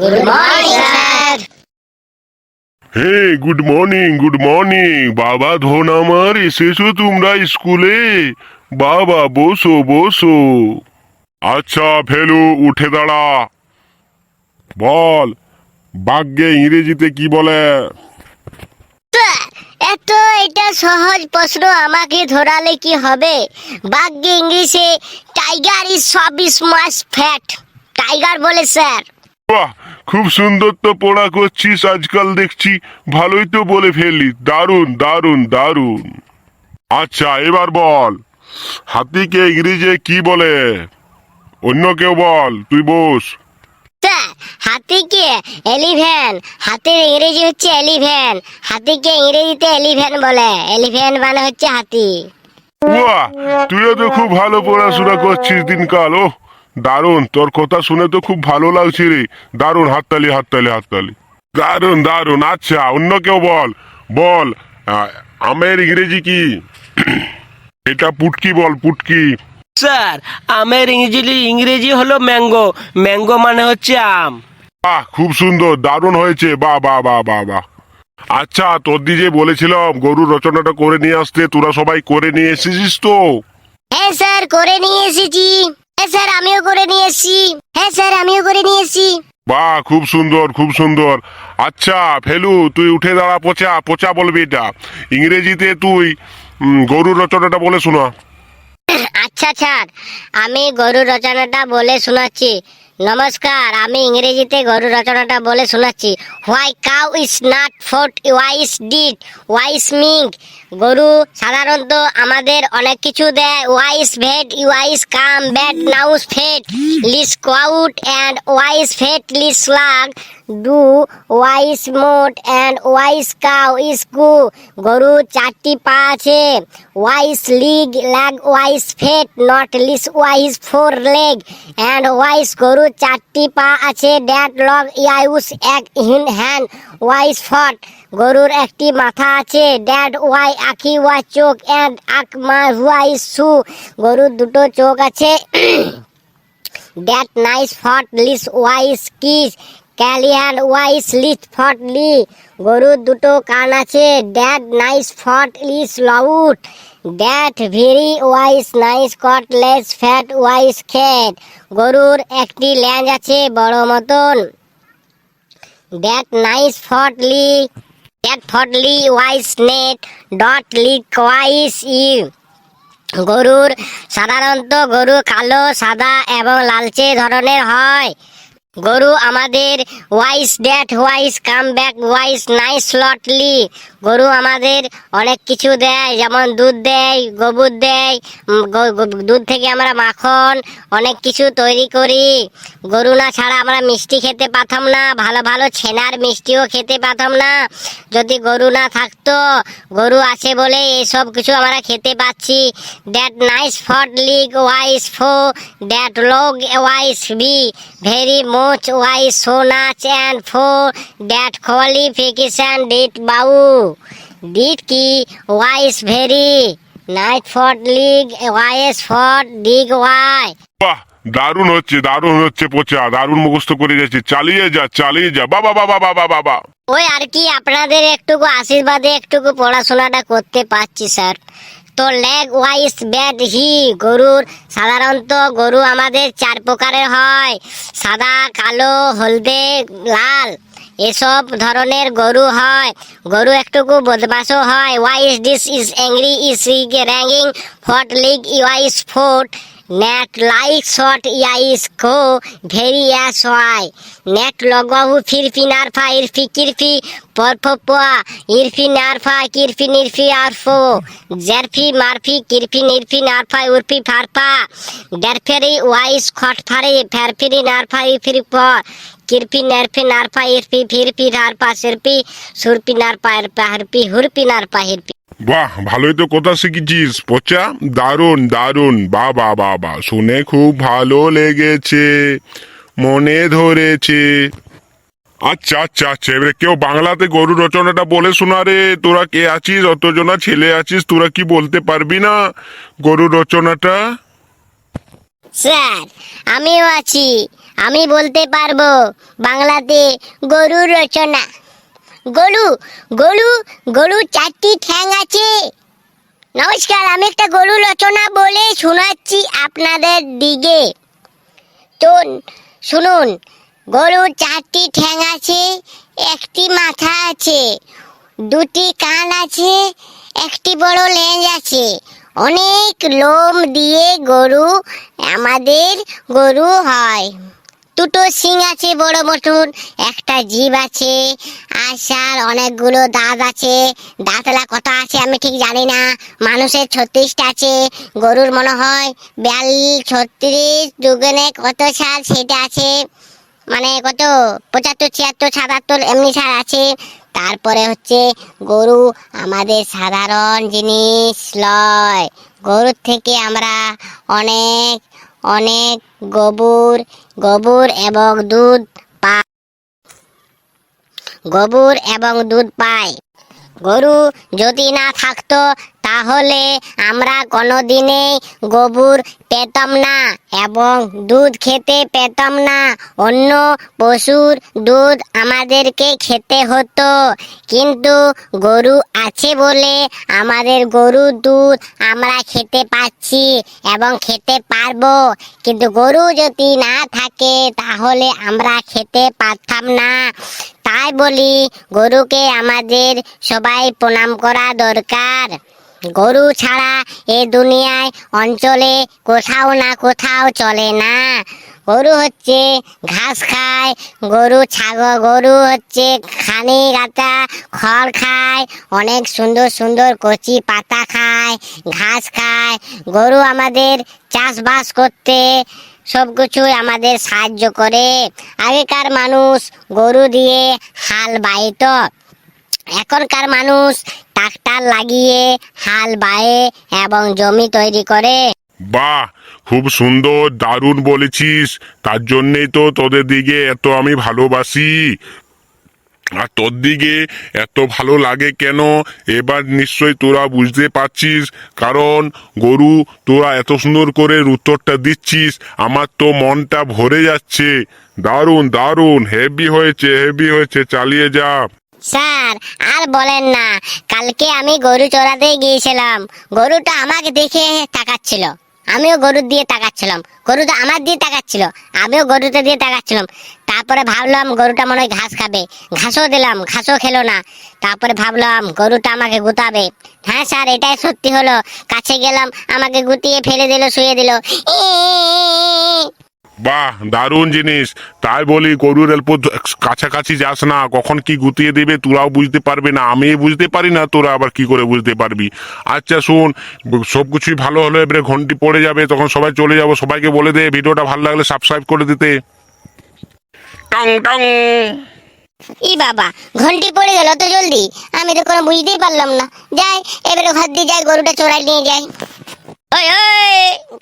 Good morning sir হে good morning good morning বাবা ধন আমার এসেছ তোমরা স্কুলে? বাবা বসো বসো। আচ্ছা ফেলু উঠে দাঁড়া। বল বাগ্যে ইংরেজিতে কি বলে? এত এটা সহজ প্রশ্ন আমাকে ধরালে কি হবে? বাগ্যে ইংলিশে টাইগার ইজ সব ইজ মাস ফ্যাট টাইগার বলে স্যার। বাহ খুব সুন্দর তো পড়া করছিস আজকাল দেখছি। ভালোই তো বলে ফেললি। দারুণ দারুণ দারুণ। আচ্ছা এবার বল। হাতিকে ইংরেজি কি বলে? অন্য কেউ বল তুই বস। হাতিকে এলিভেন হাতির ইংরেজি হচ্ছে এলিভেন হাতিকে ইংরেজিতে এলিভেন বলে। এলিভেন মানে হচ্ছে হাতি। তুইও তো খুব ভালো পড়াশোনা করছিস দিনকাল ও দারুণ তোর কথা শুনে তো খুব ভালো লাগছে রে। দারুণ হাততালি হাততালি হাততালি। দারুণ দারুণ আচ্ছা অন্য কেউ বল বল। আমের ইংরেজি কি? এটা পুটকি বল পুটকি। স্যার আমের ইংরেজি ইংরেজি হলো ম্যাঙ্গো। ম্যাঙ্গো মানে হচ্ছে আম। বাহ খুব সুন্দর দারুণ হয়েছে। বাহ বাহ বাহ বাহ বাহ। আচ্ছা তোর যে বলেছিলাম গরুর রচনাটা করে নিয়ে আসতে তোরা সবাই করে নিয়ে এসেছিস তো? হ্যাঁ স্যার করে নিয়ে এসেছি। হ্যাঁ স্যার আমিও করে নিয়েছি। হ্যাঁ স্যার আমিও করে নিয়েছি। বাহ খুব সুন্দর খুব সুন্দর। আচ্ছা ফেলু তুই উঠে দাঁড়া পচা পচা বলবি এটা। ইংরেজিতে তুই উম, গরুর রচনাটা বলে শোনা। আচ্ছা স্যার আমি গরু রচনাটা বলে শোনাচ্ছি। নমস্কার, আমি ইংরেজিতে গরু রচনাটা বলে শোনাচ্ছি। Why cow is not fort wise did wise mink গরু সাধারণত আমাদের অনেক কিছু দেয়। Wise vet wise come bat nows fat less quote and wise fat less lag do wise mote and wise cow is coo গরু চারটি পা আছে। Wise leg leg wise fat, not less, wise four leg. And wise গরু চারটি পা আছে। That log, ইয়াউস, এক হিন হ্যান্ড ওয়াইস ফট। গরুর একটি মাথা আছে। ড্যাড ওয়াই, আখি ওয়া চোখ অ্যান্ড আক মা ওয়াইস সু। গরুর দুটো চোখ আছে। That nice fought, less, wise kiss. ক্যালিয়ান wise less fought লি। গরুর দুটো কান আছে। দ্যাট নাইস ফট লিস loud that very wise nice caught less fat wise খেট। গরুর একটি ল্যাঞ্জ আছে বড় মতন। That nice fought lee. That fought lee wise net. Dot lick wise E. গরুর সাধারণত গরু কালো, সাদা এবং লালচে ধরনের হয়। গরু আমাদের wise that wise come back wise nice লটলি গরু আমাদের অনেক কিছু দেয়, যেমন দুধ দেয়, গোবর দেয় দুধ থেকে আমরা মাখন, অনেক কিছু তৈরি করি। গরু না ছাড়া আমরা মিষ্টি খেতে পারতাম না, ভালো ভালো ছেনার মিষ্টিও খেতে পারতাম না। যদি গরু না থাকতো, গরু আছে বলে এসব কিছু আমরা খেতে পাচ্ছি দ্যাট নাইস ফট লিগ ওয়াইস ফো that log wise be very much wise so much and for that qualification did bow did কি wise very night fought leg wise fought dig why বাহ দারুণ হচ্ছে দারুণ হচ্ছে পচা দারুণ মুখস্থ করে যাচ্ছে চালিয়ে যা চালিয়ে যা। বাবা বাবা বাবা বাবা ওই আর কি আপনাদের একটুকু আশীর্বাদে একটুকু পড়াশোনাটা করতে পারছি স্যার। তো লেগ ওয়াইস ব্যাড হি, গরুর, সাধারণত গরু আমাদের চার প্রকারের হয়। সাদা, কালো, হলদে, লাল, এসব ধরনের গরু হয়। গরু একটুকু বদমাসও হয়। Wise this is angry is ranging ফট league wise fort net like shot ইয়াইস কো ভেরি অ্যাস ওয়াই। নেট লগহু ফিরফি নারফা, ইরফি কিরফি পরফপা ইরফি নারফা, কিরফি নিরফি আরফো। জারফি, মারফি, কিরফি নিরফি নারফা, উরফি ফারফা। ডারফেরি, ওয়াইস খট ফারি ফেরফিরি নারফা ইরফি প কিরফি নারফি নারফা, ইরফি ফিরফি নারফা সিরপি সুরপি নারফা ইরপা হরপি হুরপি নারফা হিরপি বাহ, ভালোই তো কথা শিখেছিস। পচা, দারুণ দারুণ। বা বা বা বা, শুনে খুব ভালো লেগেছে, মনে ধরেছে। আচ্ছা আচ্ছা আচ্ছা এবারে কেউ বাংলাতে গরু রচনাটা বলে শোনা রে। তোরা কে আছিস, অতজনা ছেলে আছিস, তোরা কি বলতে পারবি না গরু রচনাটা? স্যার, আমিও আছি। আমি বলতে পারব বাংলাতে গরুর রচনা। গরু গরু গরু চারটি ঠ্যাং আছে। নমস্কার, আমি একটা গরু রচনা বলে শোনাচ্ছি আপনাদের দিকে। তো শুনুন, গরুর চারটি ঠ্যাং আছে, একটি মাথা আছে, দুটি কান আছে, একটি বড় লেজ আছে। অনেক লোম দিয়ে গরু, আমাদের গরু হয়। দুটো শিং আছে, বড় মতন একটা জিভ আছে, আর অনেকগুলো দাঁত আছে। দাঁতলা কত আছে আমি ঠিক জানি না। মানুষের ছত্রিশটা আছে, গরুর মনে হয় বিয়াল্লিশ, ছত্রিশ, দুগুণে কত সার সেটা আছে। মানে কত? পঁচাত্তর, ছিয়াত্তর, সাতাত্তর এমনি সার আছে। তারপরে হচ্ছে গরু আমাদের সাধারণ জিনিস লয়। গরুর থেকে আমরা অনেক অনেক গোবর গোবর এবং দুধ পায়। গোবর এবং দুধ পায়। গরু যদি না থাকতো তাহলে আমরা কোনোদিনেই গোবর পেতাম না এবং দুধ খেতে পেতাম না। অন্য পশুর দুধ আমাদেরকে খেতে হতো। কিন্তু গরু আছে বলে আমাদের গরুর দুধ আমরা খেতে পাচ্ছি এবং খেতে পারব। কিন্তু গরু যদি না থাকে তাহলে আমরা খেতে পারতাম না। তাই বলি গরুকে আমাদের সবাই প্রণাম করা দরকার। গরু ছাড়া এ দুনিয়ায় অঞ্চলে কোথাও না কোথাও চলে না। গরু হচ্ছে ঘাস খায়, গরু ছাগল গরু হচ্ছে খানি গাতা, খড় খায়, অনেক সুন্দর সুন্দর কচি পাতা খায়, ঘাস খায়। গরু আমাদের চাষবাস করতে সব কিছুই আমাদের সাহায্য করে। আগেকার মানুষ গরু দিয়ে হাল বাইত। এখনকার মানুষ ট্রাক্টর লাগিয়ে, হাল বায়ে এবং জমি তৈরি করে। বাহ, খুব সুন্দর, দারুণ বলেছিস। তার জন্যেই তো তোদের দিকে এত আমি ভালোবাসি। আর তোর দিকে এত ভালো লাগে কেন? এবার নিশ্চয়ই তোরা বুঝতে পারছিস। কারণ গরু, তোরা এত সুন্দর করে উত্তরটা দিচ্ছিস। আমার তো মনটা ভরে যাচ্ছে। দারুণ দারুণ হেভি হয়েছে হেভি হয়েছে, চালিয়ে যা। স্যার, আর বলেন না, কালকে আমি গরু চড়াতে গিয়েছিলাম। গরুটা আমাকে দেখে তাকাচ্ছিল। আমিও গরুর দিয়ে তাকাচ্ছিলাম। গরুটা আমার দিয়ে তাকাচ্ছিল। আমিও গরুটা দিয়ে তাকাচ্ছিলাম। তারপরে ভাবলাম গরুটা মনে হয় ঘাস খাবে। ঘাসও দিলাম, ঘাসও খেলো না। তারপরে ভাবলাম গরুটা আমাকে গুতাবে। হ্যাঁ স্যার, এটাই সত্যি হলো। কাছে গেলাম, আমাকে গুতিয়ে ফেলে দিল, শুয়ে দিল। বাহ, দারুণ জিনিস। তাই বলি, গরুর অল্প কাছাকাছি যাস না, কখন কি গুতিয়ে দেবে তোরাও বুঝতে পারবে না। আমি বুঝতে পারি না, তোরা আবার কি করে বুঝতে পারবি। আচ্ছা শুন, সব কিছুই ভালো হলো, এবারে ঘন্টি পড়ে যাবে, তখন সবাই চলে যাব, সবাইকে বলে দে, ভিডিওটা ভালো লাগলে সাবস্ক্রাইব করে দিতে। টং টং। ই বাবা, ঘন্টি পড়ে গেল তো জলদি। আমি তো কোনো বুঝতেই পারলাম না। যাই, এবারে ঘর দিয়ে যাই, গরুটা চড়াই নিয়ে যাই। ওই ওই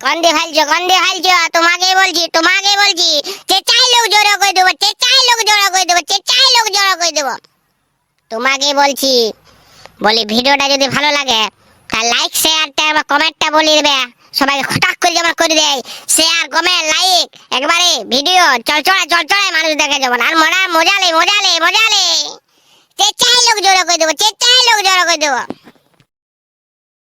কন্দে ফালছো কন্দে ফালছো, তোমাকে বলছি তোমাকে বলছি, চেঁচাই লোক জোড়া করে দেবো, চেঁচাই লোক জোড়া করে দেবো, চেঁচাই লোক জোড়া করে দেবো। তোমাকে বলছি, বলি ভিডিওটা যদি ভালো লাগে তাহলে লাইক শেয়ারটা আমার কমেন্টটা বলে দেবে। সবাইকে খটাক করে যেমন করে দেয় শেয়ার কমেন্ট লাইক একবারে ভিডিও চল চড়ায় চল চড়ায় মানুষ দেখে যেমন আর মজা মজালে মজালে মজালে চেঁচাই লোক জোড়া করে দেবো, চেঁচাই লোক জোড়া করে দেবো।